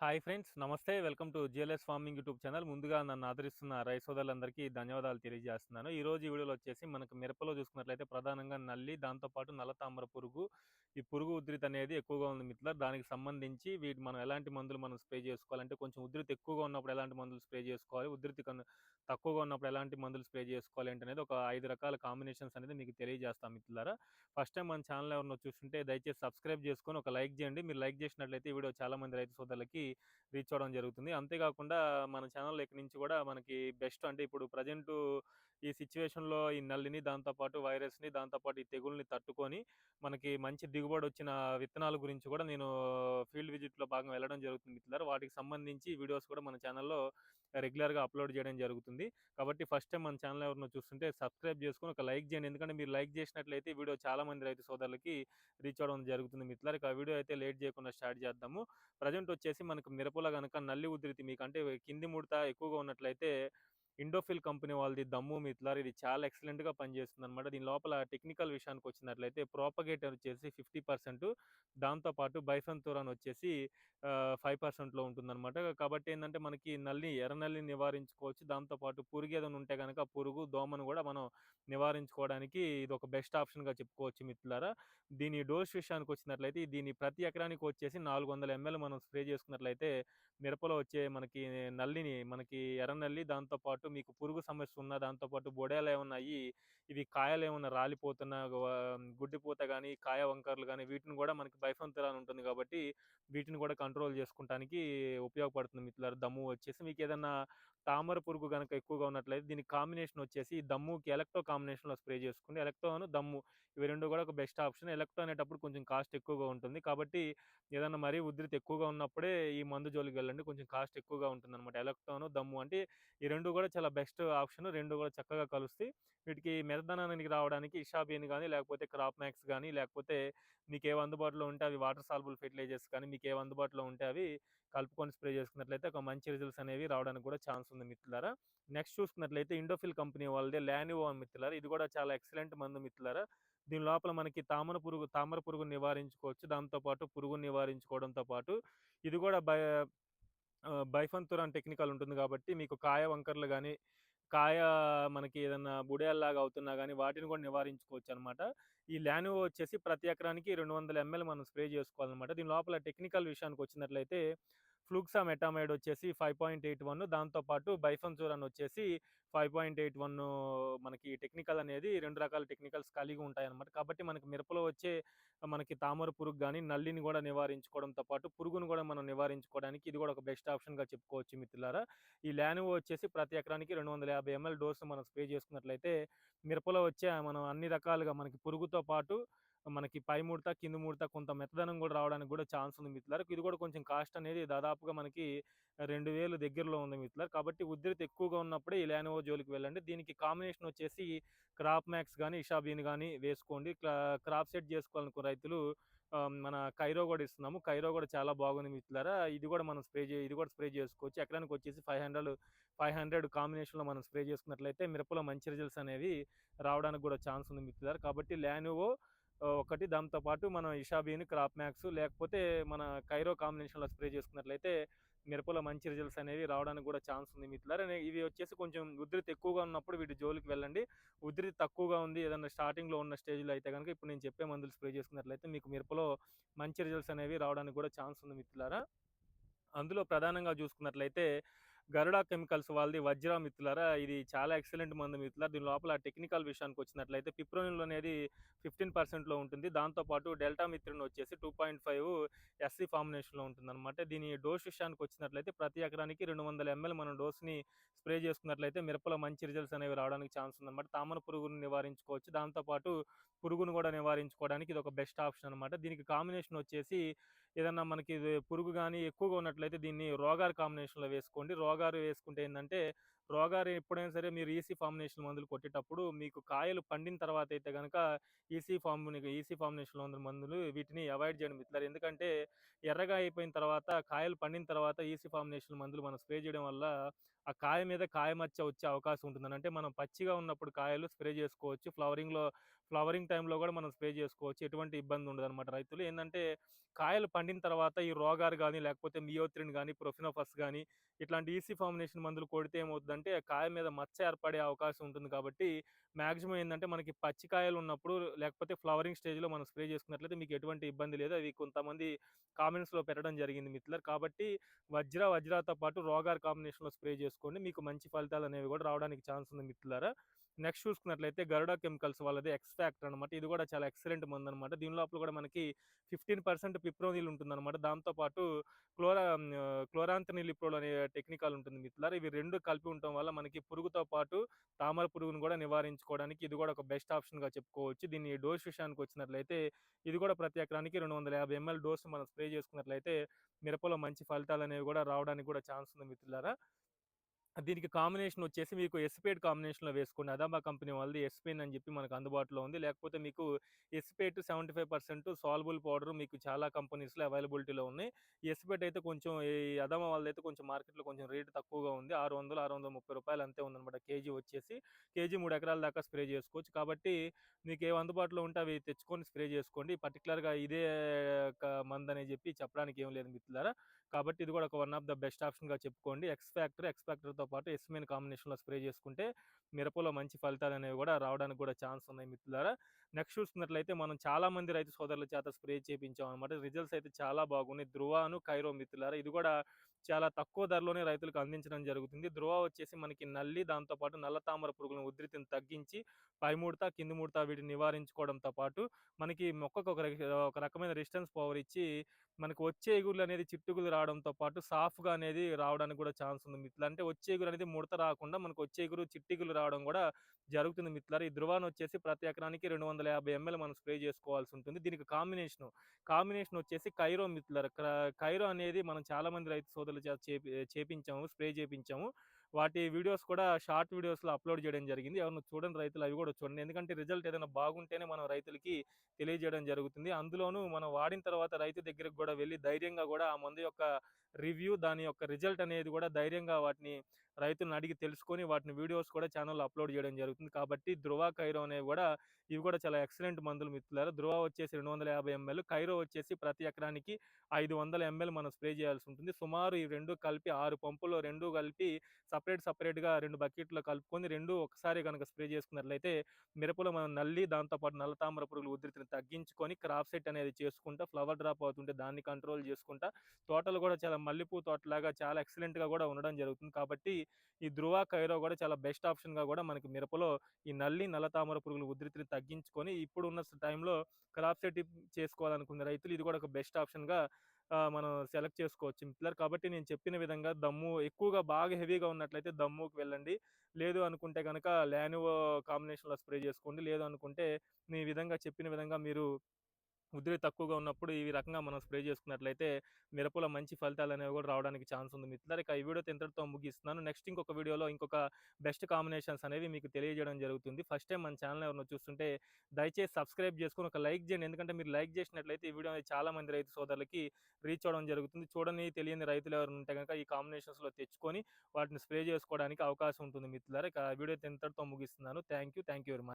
Hi friends namaste. Welcome to GLS farming YouTube channel. ముందుగా నన్ను ఆదరిస్తున్న రైస్ ధన్యవాదాలు తెలియజేస్తున్నాను. ఈ రోజు ఈ వీడియోలో వచ్చేసి మనకు మిరపలో చూసుకున్నట్లయితే ప్రధానంగా నల్లి దాంతోపాటు నల్ల తామర పురుగు ఈ పురుగు ఉధృతి అనేది ఎక్కువగా ఉంది మిత్రుల దానికి సంబంధించి వీటి మనం ఎలాంటి మందులు మనం స్ప్రే చేసుకోవాలంటే కొంచెం ఉధృతి ఎక్కువగా ఉన్నప్పుడు ఎలాంటి మందులు స్ప్రే చేసుకోవాలి? ఉధృతి తక్కువగా ఉన్నప్పుడు ఎలాంటి మందులు స్ప్రే చేసుకోవాలి? అంటే అనేది ఒక ఐదు రకాల కాంబినేషన్స్ అనేది మీకు తెలియజేస్తాం మిత్రులారా. ఫస్ట్ టైం మన ఛానల్ ఎవరినో చూస్తుంటే దయచేసి సబ్స్క్రైబ్ చేసుకొని ఒక లైక్ చేయండి. మీరు లైక్ చేసినట్లయితే ఈ వీడియో చాలా మంది రైతు సోదరులకి రీచ్ అవ్వడం జరుగుతుంది. అంతేకాకుండా మన ఛానల్ ఇక్కడి నుంచి కూడా మనకి బెస్ట్ అంటే ఇప్పుడు ప్రజెంట్ ఈ సిచ్యువేషన్లో ఈ నల్లిని దాంతోపాటు వైరస్ని దాంతోపాటు ఈ తెగుల్ని తట్టుకొని మనకి మంచి దిగుబడి వచ్చిన విత్తనాల గురించి కూడా నేను ఫీల్డ్ విజిట్లో భాగం వెళ్ళడం జరుగుతుంది మిత్రులారా. వాటికి సంబంధించి వీడియోస్ కూడా మన ఛానల్లో రెగ్యులర్గా అప్లోడ్ చేయడం జరుగుతుంది. కాబట్టి ఫస్ట్ టైం మన ఛానల్ ఎవరినో చూస్తుంటే సబ్స్క్రైబ్ చేసుకొని ఒక లైక్ చేయండి. ఎందుకంటే మీరు లైక్ చేసినట్లయితే వీడియో చాలామంది రైతు సోదరులకి రీచ్ అవ్వడం జరుగుతుంది మిత్రులకి ఆ వీడియో అయితే లేట్ చేయకుండా స్టార్ట్ చేద్దాము. ప్రజెంట్ వచ్చేసి మనకు మిరపలో కనుక నల్లి ఉధృతి మీకు అంటే కింది ముడత ఎక్కువగా ఉన్నట్లయితే ఇండోఫిల్ కంపెనీ వాళ్ళది దమ్ము మిత్లార్ ఇది చాలా ఎక్సలెంట్గా పనిచేస్తుంది అనమాట దీని లోపల టెక్నికల్ విషయానికి వచ్చినట్లయితే ప్రోపగేటర్ వచ్చేసి ఫిఫ్టీ పర్సెంట్ దాంతోపాటు బైఫెన్తోరాన్ వచ్చేసి ఫైవ్ పర్సెంట్లో ఉంటుందన్నమాట. కాబట్టి ఏంటంటే మనకి నల్లి ఎర్ర నల్లిని నివారించుకోవచ్చు. దాంతోపాటు పురుగు ఏదైనా ఉంటే కనుక పురుగు దోమను కూడా మనం నివారించుకోవడానికి ఇది ఒక బెస్ట్ ఆప్షన్గా చెప్పుకోవచ్చు మిత్రులారా. దీని డోస్ విషయానికి వచ్చినట్లయితే దీని ప్రతి ఎకరానికి వచ్చేసి నాలుగు వందల ఎంఎల్ మనం స్ప్రే చేసుకున్నట్లయితే మిరపలో వచ్చే మనకి నల్లిని మనకి ఎర్ర నల్లి దాంతోపాటు మీకు పురుగు సమస్య ఉన్న దాంతోపాటు బొడేలు ఏమన్నా ఇవి కాయలు ఏమన్నా రాలిపోతున్న గుడ్డిపోత కానీ కాయ వంకర్లు కానీ వీటిని కూడా మనకి బైఫంతరాలు ఉంటుంది కాబట్టి వీటిని కూడా కంట్రోల్ చేసుకుంటానికి ఉపయోగపడుతుంది మిత్రులారు. దమ్ము వచ్చేసి మీకు ఏదన్నా తామర పురుగు కనుక ఎక్కువగా ఉన్నట్లయితే దీని కాంబినేషన్ వచ్చేసి దమ్ముకి ఎలక్ట్రో కాంబినేషన్లో స్ప్రే చేసుకుని ఎలక్ట్రోను దమ్ము ఇవి రెండు కూడా ఒక బెస్ట్ ఆప్షన్. ఎలక్ట్రో అనేటప్పుడు కొంచెం కాస్ట్ ఎక్కువగా ఉంటుంది కాబట్టి ఏదన్నా మరీ ఉధృతి ఎక్కువగా ఉన్నప్పుడే ఈ మందు జోలికి వెళ్ళండి కొంచెం కాస్ట్ ఎక్కువగా ఉంటుంది అనమాట ఎలక్ట్రాను దమ్ము అంటే ఈ రెండు కూడా చాలా బెస్ట్ ఆప్షన్. రెండు కూడా చక్కగా కలుస్తాయి వీటికి మెరదనానికి రావడానికి ఇషాబీన్ కానీ లేకపోతే క్రాప్ మ్యాక్స్ కానీ లేకపోతే మీకు ఏవి అందుబాటులో ఉంటే అవి వాటర్ సాల్బుల్ ఫెర్టిలైజర్స్ కానీ మీకు ఏవి అందుబాటులో ఉంటే అవి కలుపుకొని స్ప్రే చేసుకున్నట్లయితే ఒక మంచి రిజల్ట్స్ అనేవి రావడానికి కూడా ఛాన్స్ ఉంది మిత్రులారా. నెక్స్ట్ చూసుకున్నట్లయితే ఇండోఫిల్ కంపెనీ వాళ్ళదే ల్యానివో మిత్రులారా. ఇది కూడా చాలా ఎక్సలెంట్ మందు మిత్రులారా. దీని లోపల మనకి తామర పురుగు తామర పురుగుని నివారించుకోవచ్చు. దాంతోపాటు పురుగుని నివారించుకోవడంతో పాటు ఇది కూడా బై బైఫంతురాన్ టెక్నికల్ ఉంటుంది కాబట్టి మీకు కాయ వంకర్లు కానీ కాయ మనకి ఏదన్నా బుడేల్లాగా అవుతున్నా కానీ వాటిని కూడా నివారించుకోవచ్చు అనమాట ఈ ల్యానువో వచ్చేసి ప్రతి ఎకరానికి రెండు వందల ఎంఎల్ మనం స్ప్రే చేసుకోవాలన్నమాట దీని లోపల టెక్నికల్ విషయానికి వచ్చినట్లయితే ఫ్లూక్సా మెటామైడ్ వచ్చేసి ఫైవ్ పాయింట్ ఎయిట్ వన్. దాంతోపాటు బైఫన్సూరన్ వచ్చేసి ఫైవ్ పాయింట్ ఎయిట్ వన్ మనకి టెక్నికల్ అనేది రెండు రకాల టెక్నికల్స్ కలిగి ఉంటాయి అనమాట కాబట్టి మనకి మిరపలో వచ్చే మనకి తామర పురుగు కానీ నల్లిని కూడా నివారించుకోవడంతో పాటు పురుగును కూడా మనం నివారించుకోవడానికి ఇది కూడా ఒక బెస్ట్ ఆప్షన్గా చెప్పుకోవచ్చు మిత్రులారా. ఈ ల్యానువో వచ్చేసి ప్రతి ఎకరానికి రెండు వందల యాభై ఎంఎల్ డోర్స్ మనం స్ప్రే చేసుకున్నట్లయితే మిరపలో వచ్చే మనం అన్ని రకాలుగా మనకి పురుగుతో పాటు మనకి పై ముడత కింద ముడత కొంత మెత్తదనం కూడా రావడానికి కూడా ఛాన్స్ ఉంది మిత్రులకు ఇది కూడా కొంచెం కాస్ట్ అనేది దాదాపుగా మనకి రెండు వేలు దగ్గరలో ఉంది మిత్రులారు. కాబట్టి ఉద్రిత ఎక్కువగా ఉన్నప్పుడే ఈ ల్యానోవో జోలికి వెళ్ళండి. దీనికి కాంబినేషన్ వచ్చేసి క్రాప్ మ్యాక్స్ కానీ ఇషాబీన్ కానీ వేసుకోండి. క్రాప్ సెట్ చేసుకోవాలనుకో రైతులు మన కైరో కూడా ఇస్తున్నాము. కైరో కూడా చాలా బాగుంది మిత్రులారా. ఇది కూడా మనం స్ప్రే చే ఇది కూడా స్ప్రే చేసుకోవచ్చు. ఎకరానికి వచ్చేసి ఫైవ్ హండ్రెడ్ ఫైవ్ హండ్రెడ్ కాంబినేషన్లో మనం స్ప్రే చేసుకున్నట్లయితే మిరపలో మంచి రిజల్ట్స్ అనేవి రావడానికి కూడా ఛాన్స్ ఉంది మిత్రులారా. కాబట్టి ల్యానువో ఒకటి. దాంతో పాటు మనం ఇషాబీని క్రాప్ మ్యాక్స్ లేకపోతే మన కైరో కాంబినేషన్లో స్ప్రే చేసుకున్నట్లయితే మిరపలో మంచి రిజల్ట్స్ అనేవి రావడానికి కూడా ఛాన్స్ ఉంది మిత్రులారా ఇవి వచ్చేసి కొంచెం ఉధృతి ఎక్కువగా ఉన్నప్పుడు వీటి జోలికి వెళ్ళండి. ఉధృతి తక్కువగా ఉంది. ఏదైనా స్టార్టింగ్లో ఉన్న స్టేజ్లో అయితే కనుక ఇప్పుడు నేను చెప్పే మందులు స్ప్రే చేసుకున్నట్లయితే మీకు మిరపలో మంచి రిజల్ట్స్ అనేవి రావడానికి కూడా ఛాన్స్ ఉంది మిత్రులారా అందులో ప్రధానంగా చూసుకున్నట్లయితే గరుడా కెమికల్స్ వాళ్ళది వజ్ర మిత్రులారా ఇది చాలా ఎక్సలెంట్ మందు మిత్రులారా. దీని లోపల టెక్నికల్ విషయానికి వచ్చినట్లయితే పిప్రోనిన్లో అనేది ఫిఫ్టీన్ పర్సెంట్లో ఉంటుంది. దాంతోపాటు డెల్టా మిత్రుని వచ్చేసి టూ పాయింట్ ఫైవ్ ఎస్సీ ఫార్మినేషన్లో ఉంటుంది అనమాట దీని డోస్ విషయానికి వచ్చినట్లయితే ప్రతి ఎకరానికి రెండు వందల ఎంఎల్ మనం డోస్ని స్ప్రే చేసుకున్నట్లయితే మిరపలో మంచి రిజల్ట్స్ అనేవి రావడానికి ఛాన్స్ ఉందన్నమాట. తామర పురుగును నివారించుకోవచ్చు. దాంతోపాటు పురుగును కూడా నివారించుకోవడానికి ఇది ఒక బెస్ట్ ఆప్షన్ అనమాట దీనికి కాంబినేషన్ వచ్చేసి ఏదన్నా మనకి పురుగు కానీ ఎక్కువగా ఉన్నట్లయితే దీన్ని రోగార్ కాంబినేషన్లో వేసుకోండి. రోగారు వేసుకుంటే ఏంటంటే రోగారు ఎప్పుడైనా సరే మీరు ఈసీ ఫార్మినేషన్ మందులు కొట్టేటప్పుడు మీకు కాయలు పండిన తర్వాత అయితే కనుక ఈసీ ఫార్మ్ ఈసీ ఫార్మినేషన్ మందులు మందులు వీటిని అవాయిడ్ చేయడం మిత్రులారు ఎందుకంటే ఎర్రగా అయిపోయిన తర్వాత కాయలు పండిన తర్వాత ఈసీ ఫార్మినేషన్ మందులు మనం స్ప్రే చేయడం వల్ల ఆ కాయ మీద కాయ మచ్చ వచ్చే అవకాశం ఉంటుంది అంటే మనం పచ్చిగా ఉన్నప్పుడు కాయలు స్ప్రే చేసుకోవచ్చు. ఫ్లవరింగ్లో ఫ్లవరింగ్ టైంలో కూడా మనం స్ప్రే చేసుకోవచ్చు. ఎటువంటి ఇబ్బంది ఉండదన్నమాట రైతులు. ఏంటంటే కాయలు పండిన తర్వాత ఈ రోగాలు కానీ లేకపోతే మియోత్రిన్ కానీ ప్రొఫినోఫస్ కానీ ఇట్లాంటి ఈసీ ఫార్మినేషన్ మందులు కొడితే ఏమవుతుందంటే కాయ మీద మచ్చ ఏర్పడే అవకాశం ఉంటుంది కాబట్టి మ్యాక్సిమం ఏంటంటే మనకి పచ్చికాయలు ఉన్నప్పుడు లేకపోతే ఫ్లవరింగ్ స్టేజ్లో మనం స్ప్రే చేసుకున్నట్లయితే మీకు ఎటువంటి ఇబ్బంది లేదు. అవి కొంతమంది కామెంట్స్లో పెట్టడం జరిగింది మిత్లర్ కాబట్టి వజ్ర వజ్రాతో పాటు రోగార్ కాంబినేషన్లో స్ప్రే చేసుకోండి. మీకు మంచి ఫలితాలు అనేవి కూడా రావడానికి ఛాన్స్ ఉంది మిత్రులారా నెక్స్ట్ చూసుకున్నట్లయితే గరుడా కెమికల్స్ వాళ్ళది ఎక్స్ ఫ్యాక్టర్ అనమాట ఇది కూడా చాలా ఎక్సలెంట్ మందు అనమాట దీని లోపల కూడా మనకి ఫిఫ్టీన్ పర్సెంట్ పిప్రోనిల్ ఉంటుందన్నమాట. దాంతోపాటు క్లోరా క్లోరాంతనిలిప్రోల్ అనే టెక్నికల్ ఉంటుంది మిత్రులారు. ఇవి రెండు కలిపి ఉండటం వల్ల మనకి పురుగుతో పాటు తామర పురుగును కూడా నివారించుకోవడానికి ఇది కూడా ఒక బెస్ట్ ఆప్షన్గా చెప్పుకోవచ్చు. దీన్ని డోస్ విషయానికి వచ్చినట్లయితే ఇది కూడా ప్రతి ఎకరానికి రెండు వందల యాభై ఎంఎల్ డోస్ మనం స్ప్రే చేసుకున్నట్లయితే మిరపలో మంచి ఫలితాలు అనేవి కూడా రావడానికి కూడా ఛాన్స్ ఉంది మిత్రులారా. దీనికి కాంబినేషన్ వచ్చేసి మీకు ఎస్పేట్ కాంబినేషన్లో వేసుకోండి. అదాబా కంపెనీ వాళ్ళది. ఎస్పేన్ అని చెప్పి మనకు అందుబాటులో ఉంది. లేకపోతే మీకు ఎస్పేట్ seventy five percent soluble powder మీకు చాలా కంపెనీస్లో అవైలబిలిటీలో ఉన్నాయి. ఎస్పేట్ అయితే కొంచెం ఈ అదామా వాళ్ళదైతే అయితే కొంచెం మార్కెట్లో కొంచెం రేటు తక్కువగా ఉంది. ఆరు వందలు ఆరు వందల ముప్పై రూపాయలు అంతే ఉందన్నమాట కేజీ వచ్చేసి. కేజీ మూడు ఎకరాల దాకా స్ప్రే చేసుకోవచ్చు. కాబట్టి మీకు ఏ అందుబాటులో ఉంటే అవి తెచ్చుకొని స్ప్రే చేసుకోండి. పర్టికులర్గా ఇదే మందని చెప్పి చెప్పడానికి ఏం లేదు మిత్రులారా. కాబట్టి ఇది కూడా ఒక వన్ ఆఫ్ ద బెస్ట్ ఆప్షన్గా చెప్పుకోండి. ఎక్స్ ఫ్యాక్టర్ ఎక్స్ ఫ్యాక్టర్తో పాటు ఎస్మెన్ కాంబినేషన్లో స్ప్రే చేసుకుంటే మిరపలో మంచి ఫలితాలు అనేవి కూడా రావడానికి కూడా ఛాన్స్ ఉన్నాయి మిత్రులారా. నెక్స్ట్ చూసుకున్నట్లయితే మనం చాలా మంది రైతు సోదరుల చేత స్ప్రే చేయించాం అనమాట రిజల్ట్స్ అయితే చాలా బాగున్నాయి. ధృవాను కైరో మిత్రులారా ఇది కూడా చాలా తక్కువ ధరలోనే రైతులకు అందించడం జరుగుతుంది. ధృవ వచ్చేసి మనకి నల్లి దాంతోపాటు నల్ల తామర పురుగుల ఉధృతిని తగ్గించి పై ముడత కింది ముడత వీటిని నివారించుకోవడంతో పాటు మనకి మొక్కకు ఒక ఒక రకమైన రెసిస్టెన్స్ పవర్ ఇచ్చి మనకు వచ్చే ఎగురులు అనేది చిట్టుగులు రావడంతో పాటు సాఫ్గా అనేది రావడానికి కూడా ఛాన్స్ ఉంది మిత్రులు అంటే వచ్చే ఎగురు అనేది ముడత రాకుండా మనకు వచ్చే ఎగురు చిట్టిగులు రావడం కూడా జరుగుతుంది మిత్రులారు. ఈ ధృవాన్ వచ్చేసి ప్రతి ఎకరానికి రెండు వందల యాభై ఎంఎల్ మనం స్ప్రే చేసుకోవాల్సి ఉంటుంది. దీనికి కాంబినేషన్ కాంబినేషన్ వచ్చేసి కైరో మిత్రులారు. కైరో అనేది మనం చాలా మంది రైతు సోదరుల చేపించాము స్ప్రే చేపించాము. వాటి వీడియోస్ కూడా షార్ట్ వీడియోస్లో అప్లోడ్ చేయడం జరిగింది. ఎవరిని చూడండి రైతులు అవి కూడా చూడండి. ఎందుకంటే రిజల్ట్ ఏదైనా బాగుంటేనే మనం రైతులకి తెలియజేయడం జరుగుతుంది. అందులోనూ మనం వాడిన తర్వాత రైతు దగ్గరికి కూడా వెళ్ళి ధైర్యంగా కూడా ఆ మందు యొక్క రివ్యూ దాని యొక్క రిజల్ట్ అనేది కూడా ధైర్యంగా వాటిని రైతులను అడిగి తెలుసుకొని వాటిని వీడియోస్ కూడా ఛానల్లో అప్లోడ్ చేయడం జరుగుతుంది. కాబట్టి ధృవ కైరో అనేవి కూడా ఇవి కూడా చాలా ఎక్సలెంట్ మందులు మిత్రులారు. ధృవ వచ్చేసి రెండు వందల యాభై ఎంఎల్ కైరో వచ్చేసి ప్రతి ఎకరానికి ఐదు వందల ఎంఎల్ మనం స్ప్రే చేయాల్సి ఉంటుంది. సుమారు ఈ రెండు కలిపి ఆరు పంపుల్లో రెండు కలిపి సపరేట్ సపరేట్గా రెండు బకెట్లో కలుపుకొని రెండు ఒకసారి కనుక స్ప్రే చేసుకున్నట్లయితే మిరపలో మనం నల్లి దాంతోపాటు నల్ల తామర పురుగుల ఉధృతిని తగ్గించుకొని క్రాప్ సెట్ అనేది చేసుకుంటా ఫ్లవర్ డ్రాప్ అవుతుంటే దాన్ని కంట్రోల్ చేసుకుంటా తోటలు కూడా చాలా మల్లెపూ తోటలాగా చాలా ఎక్సలెంట్గా కూడా ఉండడం జరుగుతుంది. కాబట్టి ఈ ధృవ కైరో కూడా చాలా బెస్ట్ ఆప్షన్గా కూడా మనకి మిరపలో ఈ నల్లి నల్ల తామర పురుగుల ఉధృతిని తగ్గించుకొని ఇప్పుడు ఉన్న టైంలో క్రాప్ సెట్ చేసుకోవాలనుకున్న రైతులు ఇది కూడా ఒక బెస్ట్ ఆప్షన్గా మనం సెలెక్ట్ చేసుకోవచ్చు. పిల్లర్ కాబట్టి నేను చెప్పిన విధంగా దమ్ము ఎక్కువగా బాగా హెవీగా ఉన్నట్లయితే దమ్ముకి వెళ్ళండి. లేదు అనుకుంటే కనుక ల్యానువో కాంబినేషన్లో స్ప్రే చేసుకోండి. లేదు అనుకుంటే మీ విధంగా చెప్పిన విధంగా మీరు ఉద్రి తక్కువగా ఉన్నప్పుడు ఈ రకంగా మనం స్ప్రే చేసుకున్నట్లయితే మిరపలో మంచి ఫలితాలు అనేవి కూడా రావడానికి ఛాన్స్ ఉంది. మిత్రులారు ఇక ఈ వీడియో ఇంతటితో ముగిస్తున్నాను. నెక్స్ట్ ఇంకొక వీడియోలో ఇంకొక బెస్ట్ కాంబినేషన్స్ అనేవి మీకు తెలియజేయడం జరుగుతుంది. ఫస్ట్ టైం మన ఛానల్ ఎవరినో చూస్తుంటే దయచేసి సబ్స్క్రైబ్ చేసుకుని ఒక లైక్ చేయండి. ఎందుకంటే మీరు లైక్ చేసినట్లయితే ఈ వీడియో చాలా మంది రైతు సోదరులకి రీచ్ అవ్వడం జరుగుతుంది. చూడని తెలియని రైతులు ఎవరు ఉంటే కనుక ఈ కాంబినేషన్స్లో తెచ్చుకొని వాటిని స్ప్రే చేసుకోవడానికి అవకాశం ఉంటుంది. మిత్రులారు ఇక వీడియో ఇంతటితో ముగిస్తున్నాను. Thank you thank you very much